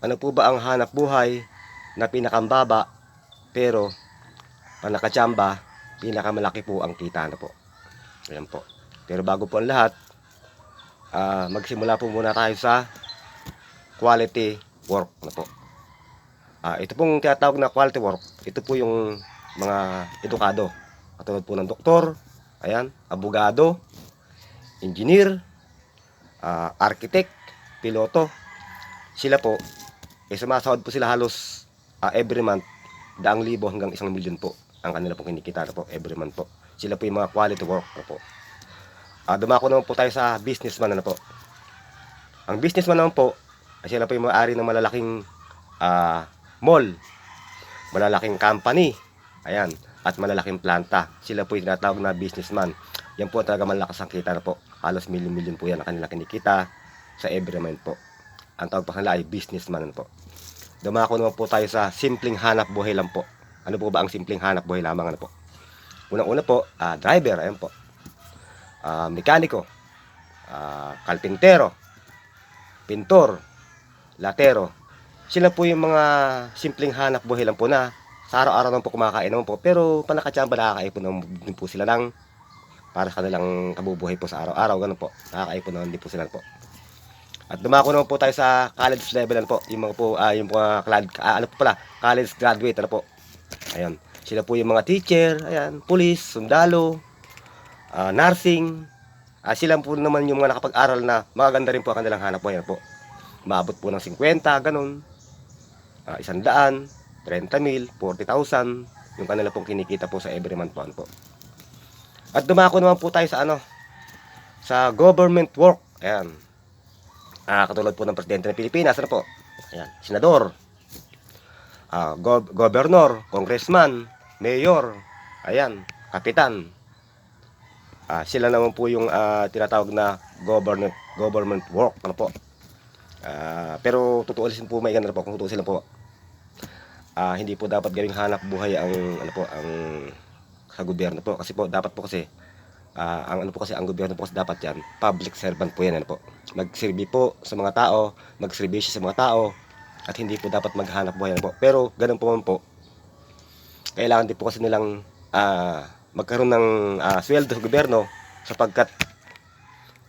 Ano po ba ang hanap buhay na pinakambaba pero pag nakachamba, pinakamalaki po ang kita na po. Ayan po. Pero bago po ang lahat, ah, magsimula po muna tayo sa quality work na po. Ah, ito pong tinatawag na quality work, ito po yung mga edukado. Katulad po ng doktor, ayan, abogado, engineer, ah, architect, piloto. Sila po, eh, sumasahod po sila halos ah, every month, daang libo hanggang isang milyon po ang kanila pong kinikita po every month po. Sila po yung mga quality work na po. Ah, dumako naman po tayo sa businessman na po. Ang businessman naman po, sila po yung may-ari ng malalaking ah, mall, malalaking company, ayan, at malalaking planta. Sila po yung tinatawag na businessman. Yan po talaga malakas ang kita na po. Halos milyon-milyon po yan ang kanila kinikita sa every month po. Ang tawag pa kanila ay businessman na po. Dumako naman po tayo sa simpleng hanap buhay lang po. Ano po ba ang simpleng hanap buhay lamang ano po? Unang-una po, ah, driver, ayan po. Ah, mekaniko, ah, kalpintero, pintor, latero. Sila po yung mga simpleng hanap buhay lang po na sa araw-araw naman po kumakain naman po. Pero panakachamba nakakaipon naman din po sila ng para sa kanilang kabubuhay po sa araw-araw. Ganun po. Nakakaipon naman din po sila po. At dumako naman po tayo sa college level ano po. Yung mga po, ah, yung mga college, ah, ano po pala, college graduate ano po. Ayan. Sila po yung mga teacher, ayan, police, sundalo, ah, nursing. Ah, sila po naman yung mga nakapag-aral na magaganda rin po ang kanilang hanap buhay ano po. Maabot po ng 50, ganun. Isang daan, 30 mil, 40,000. Yung kanila pong kinikita po sa every month po. Ano po. At dumako naman po tayo sa ano, sa government work. Ayan. Ah, katulad po ng presidente ng Pilipinas, ano po? Ayan, senador, ah, go- governor, congressman, mayor, ayan, kapitan. Ah, sila naman po yung ah, tinatawag na government government work, ano po? Ah, pero tutuusin po may ganun po kung tutuusin lang po. Ah, hindi po dapat gawing hanap buhay ang ano po ang sa gobyerno po kasi po dapat po kasi ah, ang ano po kasi ang gobyerno po kasi dapat yan public servant po yan ano po magsilbi po sa mga tao magserbisyo sa mga tao at hindi po dapat maghanap buhay ano po pero ganun po man po kailangan din po kasi nilang ah, magkaroon ng ah, sweldo sa gobyerno sapagkat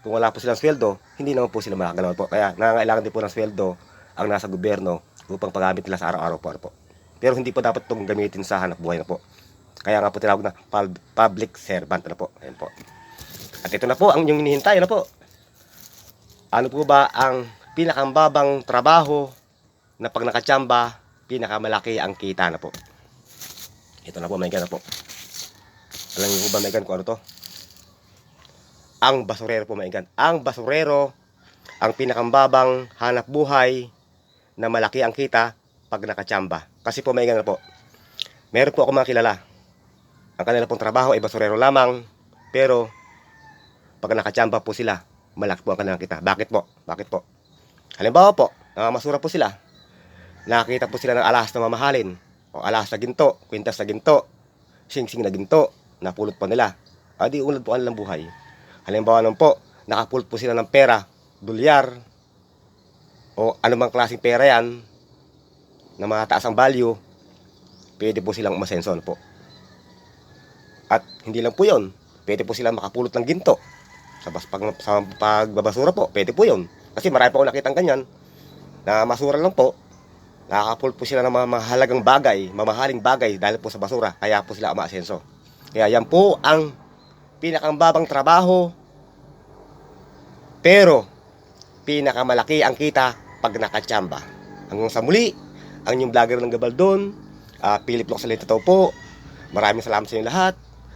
kung wala po silang sweldo, hindi naman po sila makakagalaw po. Kaya nangangailangan din po ng sweldo ang nasa gobyerno upang paggamit nila sa araw-araw po. Ano po. Pero hindi po dapat itong gamitin sa hanap buhay na po. Kaya nga po tinawag na pub- public servant na po. Ayan po. At ito na po ang inyong hinihintay. Ano po? Ano po ba ang pinakambabang trabaho na pag nakachamba, pinakamalaki ang kita na po? Ito na po, may na po. Alam niyo po ba, may kung ano to? Ang basurero po, maigan. Ang basurero, ang pinakambabang hanap buhay na malaki ang kita pag nakachamba. Kasi po, maigan na po. Meron po ako mga kilala. Ang kanila pong trabaho ay basurero lamang. Pero, pag nakachamba po sila, malaki po ang kanilang kita. Bakit po? Bakit po? Halimbawa po, nangamasura po sila. Nakakita po sila ng alas na mamahalin. O alas na ginto, kwintas na ginto, sing-sing na ginto, napulot po nila. Adi ulad po ang nilang buhay. Halimbawa naman po, nakapulot po sila ng pera, dolyar, o anumang klaseng pera yan, na mataas ang value, pwede po silang umasenso po. At hindi lang po yon, pwede po silang makapulot ng ginto. Sa, bas, pag, sa pagbabasura po, pwede po yon. Kasi marami pa ako nakitang ganyan, na masura lang po, nakakapulot po sila ng mga mahalagang bagay, mamahaling bagay dahil po sa basura, kaya po sila umaasenso. Kaya yan po ang pinakambabang trabaho pero pinakamalaki ang kita pag nakachamba. Hanggang sa muli, ang inyong vlogger ng Gabaldon, uh, Philip Locsalita po. Maraming salamat sa inyo lahat.